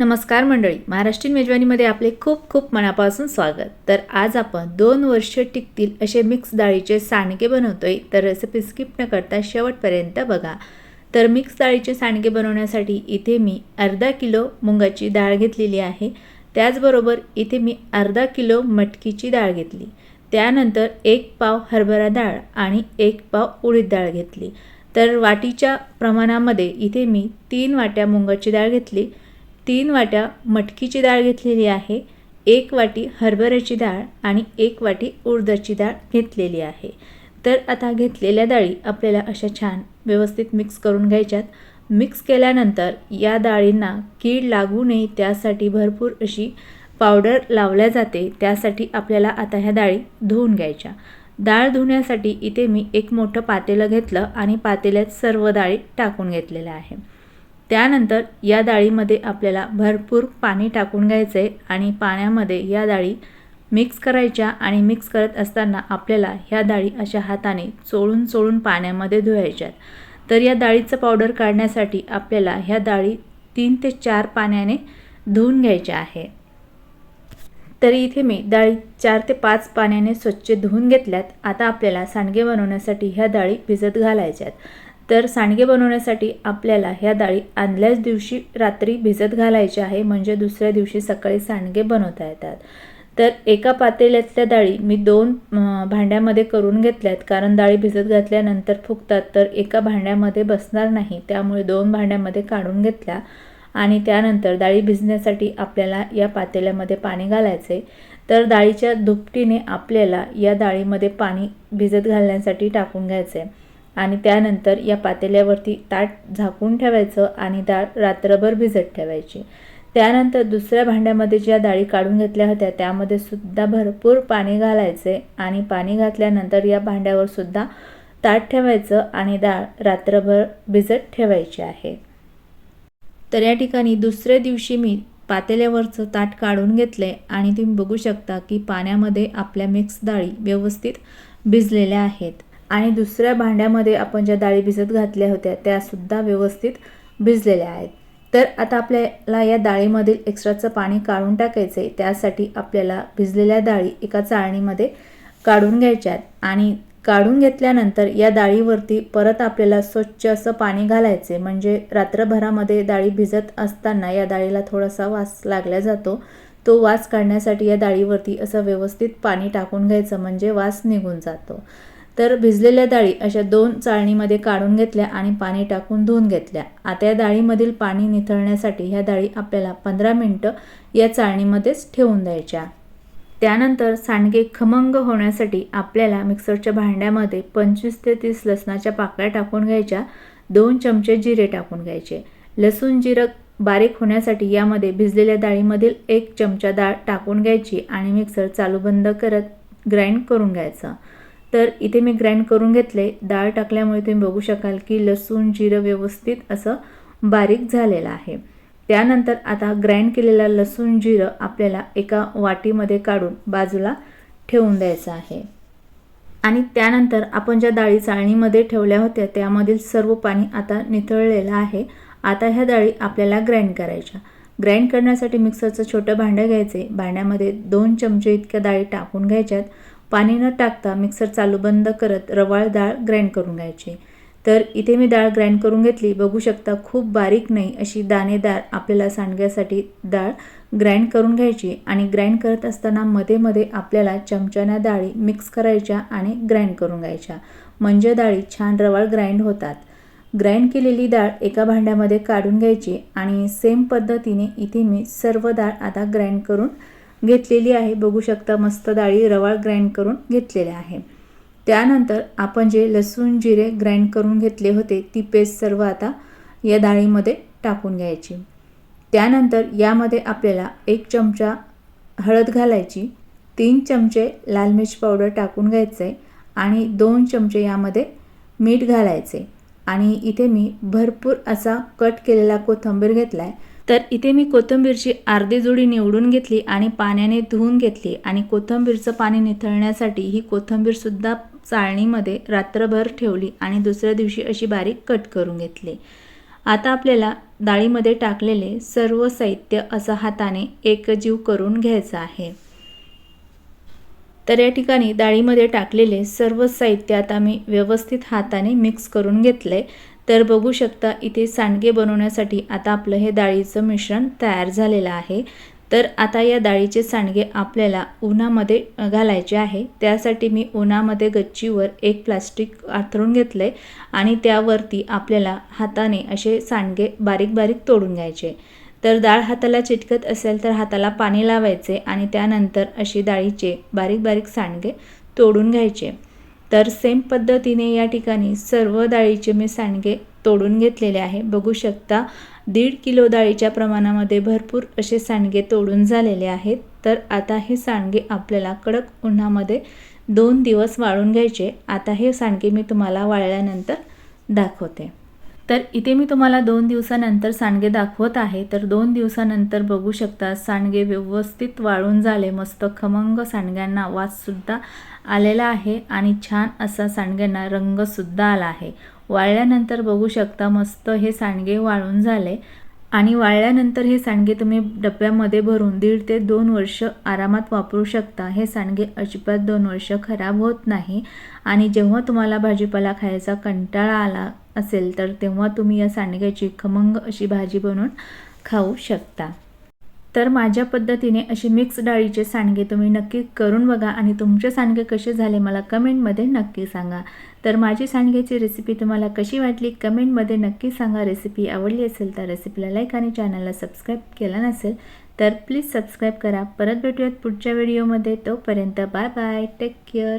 नमस्कार मंडळी महाराष्ट्रीयन मेजवानीमध्ये आपले खूप खूप मनापासून स्वागत. तर आज आपण दोन वर्ष टिकतील असे मिक्स डाळीचे सांडगे बनवतोय तर रेसिपी स्किप न करता शेवटपर्यंत बघा. तर मिक्स डाळीचे सांडगे बनवण्यासाठी इथे मी अर्धा किलो मुगाची डाळ घेतलेली आहे. त्याचबरोबर इथे मी अर्धा किलो मटकीची डाळ घेतली. त्यानंतर एक पाव हरभरा डाळ आणि एक पाव उडीद डाळ घेतली. तर वाटीच्या प्रमाणामध्ये इथे मी तीन वाट्या मुगाची डाळ घेतली. तीन वाट्या मटकीची डाळ घेतलेली आहे एक वाटी हरभऱ्याची डाळ आणि एक वाटी उडदाची डाळ घेतलेली आहे. तर आता घेतलेल्या डाळी आपल्याला अशा छान व्यवस्थित मिक्स करून घ्यायच्यात. मिक्स केल्यानंतर या डाळींना कीड लागू नये त्यासाठी भरपूर अशी पावडर लावल्या जाते त्यासाठी आपल्याला आता ह्या डाळी धुवून घ्यायच्या. डाळ धुण्यासाठी इथे मी एक मोठं पातेलं घेतलं आणि पातेल्यात सर्व डाळी टाकून घेतलेल्या आहे. त्यानंतर या डाळीमध्ये आपल्याला भरपूर पाणी टाकून घ्यायचं आहे आणि पाण्यामध्ये या डाळी मिक्स करायच्या आणि मिक्स करत असताना आपल्याला ह्या डाळी अशा हाताने चोळून चोळून पाण्यामध्ये धुवायच्यात. तर या डाळीचं पावडर काढण्यासाठी आपल्याला ह्या डाळी तीन ते चार पाण्याने धुवून घ्यायच्या आहे. तरी इथे मी डाळी चार ते पाच पाण्याने स्वच्छ धुवून घेतल्यात. आता आपल्याला सांडगे बनवण्यासाठी ह्या डाळी भिजत घालायच्यात. तर सांडगे बनवण्यासाठी आपल्याला ह्या डाळी आणल्याच दिवशी रात्री भिजत घालायच्या आहे म्हणजे दुसऱ्या दिवशी सकाळी सांडगे बनवता येतात. तर एका पातेल्यातल्या डाळी मी दोन भांड्यामध्ये करून घेतल्यात. कारण डाळी भिजत घातल्यानंतर फुगतात तर एका भांड्यामध्ये बसणार नाही. त्यामुळे दोन भांड्यामध्ये काढून घेतल्या आणि त्यानंतर डाळी भिजण्यासाठी आपल्याला या पातेल्यामध्ये पाणी घालायचे. तर डाळीच्या दुपटीने आपल्याला या डाळीमध्ये पाणी भिजत घालण्यासाठी टाकून घ्यायचे. आणि त्यानंतर या पातेल्यावरती ताट झाकून ठेवायचं आणि डाळ रात्रभर भिजत ठेवायची. त्यानंतर दुसऱ्या भांड्यामध्ये ज्या डाळी काढून घेतल्या होत्या त्यामध्ये सुद्धा भरपूर पाणी घालायचे आणि पाणी घातल्यानंतर या भांड्यावर सुद्धा ताट ठेवायचं आणि डाळ रात्रभर भिजत ठेवायची आहे. तर या ठिकाणी दुसऱ्या दिवशी मी पातेल्यावरचं ताट काढून घेतले आणि तुम्ही बघू शकता की पाण्यामध्ये आपल्या मिक्स डाळी व्यवस्थित भिजलेल्या आहेत. आणि दुसऱ्या भांड्यामध्ये आपण ज्या डाळी भिजत घातल्या होत्या त्यासुद्धा व्यवस्थित भिजलेल्या आहेत. तर आता आपल्याला या डाळीमधील एक्स्ट्राचं पाणी काढून टाकायचं आहे त्यासाठी आपल्याला भिजलेल्या डाळी एका चाळणीमध्ये काढून घ्यायच्यात आणि काढून घेतल्यानंतर या डाळीवरती परत आपल्याला स्वच्छ असं पाणी घालायचे म्हणजे रात्रभरामध्ये डाळी भिजत असताना या डाळीला थोडासा वास लागला जातो. तो वास काढण्यासाठी या डाळीवरती असं व्यवस्थित पाणी टाकून घ्यायचं. म्हणजे वास निघून जातो. तर भिजलेल्या डाळी अशा दोन चाळणीमध्ये काढून घेतल्या आणि पाणी टाकून धुवून घेतल्या. आता या डाळीमधील पाणी निथळण्यासाठी ह्या डाळी आपल्याला पंधरा मिनटं या चाळणीमध्येच ठेवून द्यायच्या. त्यानंतर सांडगे खमंग होण्यासाठी आपल्याला मिक्सरच्या भांड्यामध्ये पंचवीस ते तीस लसणाच्या पाकळ्या टाकून घ्यायच्या. दोन चमचे जिरे टाकून घ्यायचे. लसूण जिरं बारीक होण्यासाठी यामध्ये भिजलेल्या डाळीमधील एक चमचा डाळ टाकून घ्यायची आणि मिक्सर चालू बंद करत ग्राइंड करून घ्यायचं. तर इथे मी ग्राइंड करून घेतले. डाळ टाकल्यामुळे तुम्ही बघू शकाल की लसूण जिरं व्यवस्थित असं बारीक झालेलं आहे. त्यानंतर आता ग्राइंड केलेला लसूण जिरं आपल्याला एका वाटीमध्ये काढून बाजूला ठेवून द्यायचं आहे. आणि त्यानंतर आपण ज्या डाळी चाळणीमध्ये ठेवल्या होत्या त्यामधील सर्व पाणी आता निथळलेलं आहे. आता ह्या डाळी आपल्याला ग्राइंड करायच्या. ग्राइंड करण्यासाठी मिक्सरचं छोटं भांडं घ्यायचे. भांड्यामध्ये दोन चमचे इतक्या डाळी टाकून घ्यायच्यात. पाणी न टाकता मिक्सर चालू बंद करत रवाळ डाळ ग्राइंड करून घ्यायची. तर इथे मी डाळ ग्राइंड करून घेतली. बघू शकता खूप बारीक नाही अशी दाणेदार आपल्याला सांडग्यासाठी डाळ ग्राइंड करून घ्यायची आणि ग्राइंड करत असताना मध्ये मध्ये आपल्याला चमच्याने डाळी मिक्स करायच्या आणि ग्राइंड करून घ्यायच्या. म्हणजे डाळी छान रवाळ ग्राइंड होतात. ग्राइंड केलेली डाळ एका भांड्यामध्ये काढून घ्यायची आणि सेम पद्धतीने इथे मी सर्व डाळ आता ग्राइंड करून घेतलेली आहे. बघू शकता मस्त डाळी रवाळ ग्राइंड करून घेतलेल्या आहे. त्यानंतर आपण जे लसूण जिरे ग्राइंड करून घेतले होते ती पेस्ट सर्व आता या डाळीमध्ये टाकून घ्यायची. त्यानंतर यामध्ये आपल्याला एक चमचा हळद घालायची तीन चमचे लाल मिर्च पावडर टाकून घ्यायचं आहे आणि दोन चमचे यामध्ये मीठ घालायचे. आणि इथे मी भरपूर असा कट केलेला कोथिंबीर घेतला आहे तर इथे मी कोथिंबीरची अर्धी जोडी निवडून घेतली आणि पाण्याने धुवून घेतली आणि कोथिंबीरचं पाणी निथळण्यासाठी ही कोथिंबीरसुद्धा चाळणीमध्ये रात्रभर ठेवली आणि दुसऱ्या दिवशी अशी बारीक कट करून घेतली. आता आपल्याला डाळीमध्ये टाकलेले सर्व साहित्य असं हाताने एकजीव करून घ्यायचं आहे. तर या ठिकाणी डाळीमध्ये टाकलेले सर्व साहित्य आता मी व्यवस्थित हाताने मिक्स करून घेतले तर बघू शकता इथे सांडगे बनवण्यासाठी आता आपलं हे डाळीचं मिश्रण तयार झालेलं आहे. तर आता या डाळीचे सांडगे आपल्याला उन्हामध्ये घालायचे आहे. त्यासाठी मी उन्हामध्ये गच्चीवर एक प्लास्टिक आथरून घेतलं आहे आणि त्यावरती आपल्याला हाताने असे सांडगे बारीक बारीक तोडून घ्यायचे. तर डाळ हाताला चिटकत असेल तर हाताला पाणी लावायचे आणि त्यानंतर अशी डाळीचे बारीक बारीक सांडगे तोडून घ्यायचे. तर सेम पद्धतीने या ठिकाणी सर्व डाळीचे मी सांडगे तोडून घेतलेले आहे. बघू शकता दीड किलो डाळीच्या प्रमाणामध्ये भरपूर असे सांडगे तोडून झालेले आहेत. तर आता हे सांडगे आपल्याला कडक उन्हामध्ये दोन दिवस वाळून घ्यायचे. आता हे सांडगे मी तुम्हाला वाळल्यानंतर दाखवते. तर इथे मी तुम्हाला दोन दिवसानंतर सांडगे दाखवत आहे. तर दोन दिवसानंतर बघू शकता सांडगे व्यवस्थित वाळून झाले. मस्त खमंग सांडग्यांना वाससुद्धा आलेला आहे आणि छान असा सांडग्यांना रंगसुद्धा आला आहे. वाळल्यानंतर बघू शकता मस्त हे सांडगे वाळून झाले. आणि वाळल्यानंतर हे सांडगे तुम्ही डब्यामध्ये भरून दीड ते दोन वर्ष आरामात वापरू शकता. हे सांडगे अजिबात दोन वर्ष खराब होत नाही. आणि जेव्हा तुम्हाला भाजीपाला खायचा कंटाळा आला असेल तर तेव्हा तुम्ही या सांडग्याची खमंग अशी भाजी बनवून खाऊ शकता. तर माझ्या पद्धतीने असे मिक्स डाळीचे सांडगे तुम्ही नक्की करून बघा आणि तुमचे सांडगे कसे झाले मला कमेंटमध्ये नक्की सांगा. तर माझी सांडग्याची रेसिपी तुम्हाला कशी वाटली कमेंटमध्ये नक्की सांगा. रेसिपी आवडली असेल तर रेसिपीला लाईक आणि चॅनलला सबस्क्राईब केला नसेल तर प्लीज सबस्क्राईब करा. परत भेटूयात पुढच्या व्हिडिओमध्ये तोपर्यंत बाय बाय टेक केअर